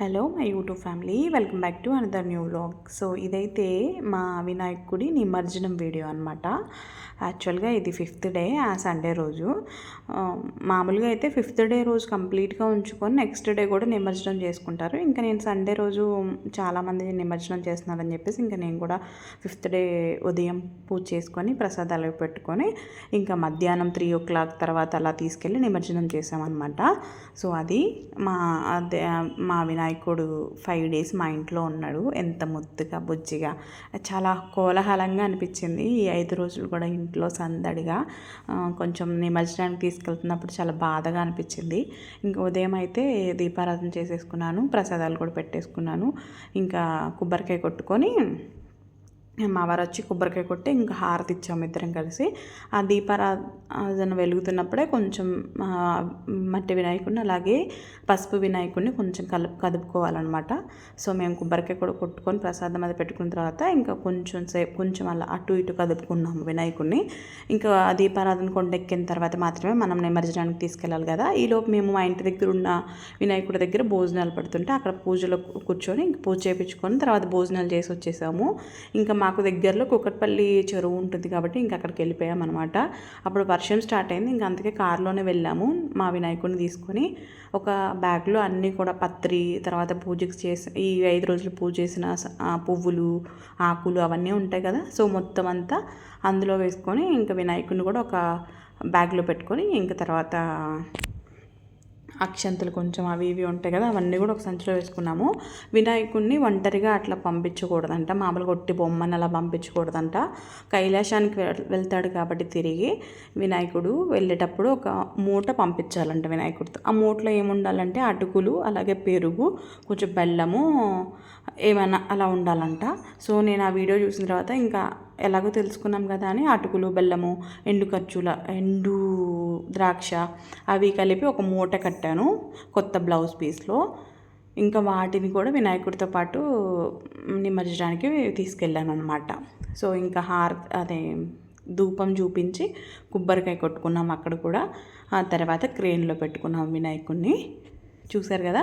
Hello my YouTube family welcome back to another new vlog so ఇదైతే మా వినాయకుడి నిమజ్జనం వీడియో అనమాట యాక్చువల్గా ఇది ఫిఫ్త్ డే ఆ సండే రోజు. మామూలుగా అయితే ఫిఫ్త్ డే రోజు కంప్లీట్గా ఉంచుకొని నెక్స్ట్ డే కూడా నిమజ్జనం చేసుకుంటారు. ఇంకా నేను సండే రోజు చాలామంది నిమజ్జనం చేస్తున్నారని చెప్పేసి ఇంకా నేను కూడా ఫిఫ్త్ డే ఉదయం పూజ చేసుకొని ప్రసాదాలు పెట్టుకొని ఇంకా మధ్యాహ్నం త్రీ ఓ క్లాక్ తర్వాత అలా తీసుకెళ్ళి నిమజ్జనం చేసామన్నమాట సో అది మా అదే మా వినాయకుడు ఫైవ్ డేస్ మా ఇంట్లో ఉన్నాడు. ఎంత ముద్దుగా బుజ్జిగా చాలా కోలాహలంగా అనిపించింది. ఈ ఐదు రోజులు కూడా ఇంట్లో సందడిగా కొంచెం నిమజ్జనానికి తీసుకెళ్తున్నప్పుడు చాలా బాధగా అనిపించింది. ఇంకా ఉదయం అయితే దీపారాధన చేసేసుకున్నాను. ప్రసాదాలు కూడా పెట్టేసుకున్నాను. ఇంకా కొబ్బరికాయ కొట్టుకొని మా వారు వచ్చి కొబ్బరికాయ కొట్టి ఇంకా హారతి ఇచ్చాము ఇద్దరం కలిసి. ఆ దీపారాధన వెలుగుతున్నప్పుడే కొంచెం మట్టి వినాయకుడిని అలాగే పసుపు వినాయకుడిని కొంచెం కలుపు కదుపుకోవాలన్నమాట. సో మేము కొబ్బరికాయ కూడా కొట్టుకొని ప్రసాదం అది పెట్టుకున్న తర్వాత ఇంకా కొంచెం సేపు కొంచెం అలా అటు ఇటు కదుపుకున్నాము వినాయకుడిని. ఇంకా ఆ దీపారాధన కొండెక్కిన తర్వాత మాత్రమే మనం నిమజ్జనానికి తీసుకెళ్ళాలి కదా. ఈలోపు మేము మా ఇంటి దగ్గర ఉన్న వినాయకుడి దగ్గర భోజనాలు పడుతుంటే అక్కడ పూజలో కూర్చొని ఇంక పూజ చేయించుకొని తర్వాత భోజనాలు చేసి వచ్చేసాము. ఇంకా మా మాకు దగ్గరలో కుక్కట్పల్లి చెరువు ఉంటుంది కాబట్టి ఇంకా అక్కడికి వెళ్ళిపోయాం అనమాట అప్పుడు వర్షం స్టార్ట్ అయింది. ఇంకా అందుకే కారులోనే వెళ్ళాము. మా వినాయకుడిని తీసుకొని ఒక బ్యాగ్లో అన్నీ కూడా పత్రి తర్వాత పూజకి చేసి ఈ ఐదు రోజులు పూజ చేసిన పువ్వులు ఆకులు అవన్నీ ఉంటాయి కదా. సో మొత్తం అంతా అందులో వేసుకొని ఇంకా వినాయకుడిని కూడా ఒక బ్యాగ్లో పెట్టుకొని ఇంకా తర్వాత అక్షంతలు కొంచెం అవి ఇవి ఉంటాయి కదా అవన్నీ కూడా ఒక సంచిలో వేసుకున్నాము. వినాయకుడిని ఒంటరిగా అట్లా పంపించకూడదంట మామూలుగా ఒట్టి బొమ్మని అలా పంపించకూడదంట. కైలాసానికి వెళ్తాడు కాబట్టి తిరిగి వినాయకుడు వెళ్ళేటప్పుడు ఒక మూట పంపించాలంట వినాయకుడితో. ఆ మూటలో ఏముండాలంటే అటుకులు అలాగే పెరుగు కొంచెం బెల్లము ఏమైనా అలా ఉండాలంట. సో నేను ఆ వీడియో చూసిన తర్వాత ఇంకా ఎలాగో తెలుసుకున్నాం కదా అని అటుకులు బెల్లము ఎండు ఖర్చుల ఎండు ద్రాక్ష అవి కలిపి ఒక మూట కట్టాను కొత్త బ్లౌజ్ పీస్లో. ఇంకా వాటిని కూడా వినాయకుడితో పాటు నిమజ్జడానికి తీసుకెళ్ళాను అనమాట సో ఇంకా హార్ అదే ధూపం చూపించి కొబ్బరికాయ కొట్టుకున్నాం అక్కడ కూడా. ఆ తర్వాత క్రేన్లో పెట్టుకున్నాం వినాయకుడిని చూశారు కదా?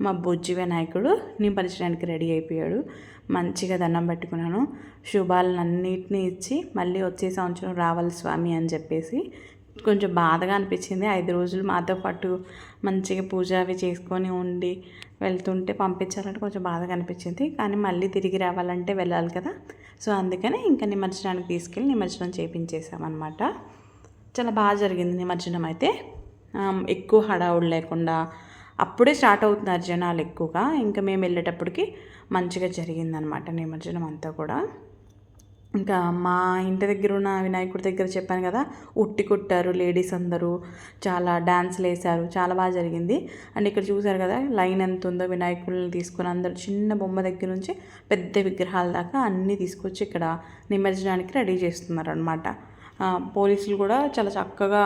మా బొజ్జి వినాయకుడు నింపరచడానికి రెడీ అయిపోయాడు. మంచిగా దండం పెట్టుకున్నాను. శుభాలన్నింటినీ ఇచ్చి మళ్ళీ వచ్చే సంవత్సరం రావాలి స్వామి అని చెప్పేసి కొంచెం బాధగా అనిపించింది. ఐదు రోజులు మాతో పాటు మంచిగా పూజ అవి చేసుకొని ఉండి వెళ్తుంటే పంపించాలంటే కొంచెం బాధగా అనిపించింది. కానీ మళ్ళీ తిరిగి రావాలంటే వెళ్ళాలి కదా? సో అందుకనే ఇంకా నిమజ్జనానికి తీసుకెళ్ళి నిమజ్జనం చేయించేసామన్నమాట చాలా బాగా జరిగింది నిమజ్జనం అయితే. ఎక్కువ హడావుడు లేకుండా అప్పుడే స్టార్ట్ అవుతున్నారు జనాలు ఎక్కువగా. ఇంకా మేము వెళ్ళేటప్పటికి మంచిగా జరిగిందనమాట నిమజ్జనం అంతా కూడా. ఇంకా మా ఇంటి దగ్గర ఉన్న వినాయకుడి దగ్గర చెప్పాను కదా ఉట్టి కొట్టారు లేడీస్ అందరూ చాలా డ్యాన్స్లు వేశారు చాలా బాగా జరిగింది. అండ్ ఇక్కడ చూశారు కదా లైన్ ఎంత ఉందో వినాయకుడిని తీసుకొని అందరూ చిన్న బొమ్మ దగ్గర నుంచి పెద్ద విగ్రహాల దాకా అన్నీ తీసుకొచ్చి ఇక్కడ నిమజ్జనానికి రెడీ చేస్తున్నారు అనమాట పోలీసులు కూడా చాలా చక్కగా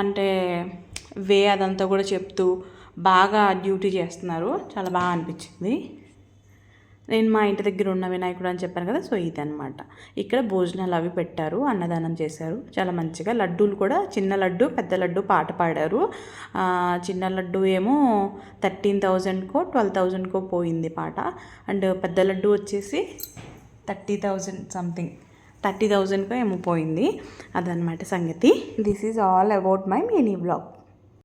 అంటే వే అదంతా కూడా చెప్తూ బాగా డ్యూటీ చేస్తున్నారు. చాలా బాగా అనిపించింది. నేను మా ఇంటి దగ్గర ఉన్న వినాయకుడు అని చెప్పాను కదా సో ఇది అనమాట ఇక్కడ భోజనాలు అవి పెట్టారు అన్నదానం చేశారు. చాలా మంచిగా లడ్డూలు కూడా చిన్న లడ్డు పెద్ద లడ్డు పాట పాడారు. చిన్న లడ్డు ఏమో థర్టీన్ థౌజండ్కో ట్వెల్వ్ థౌజండ్కో పోయింది పాట. అండ్ పెద్ద లడ్డు వచ్చేసి థర్టీ థౌజండ్ సంథింగ్ థర్టీ థౌజండ్కో ఏమో పోయింది. అదనమాట సంగతి. This is all about my mini blog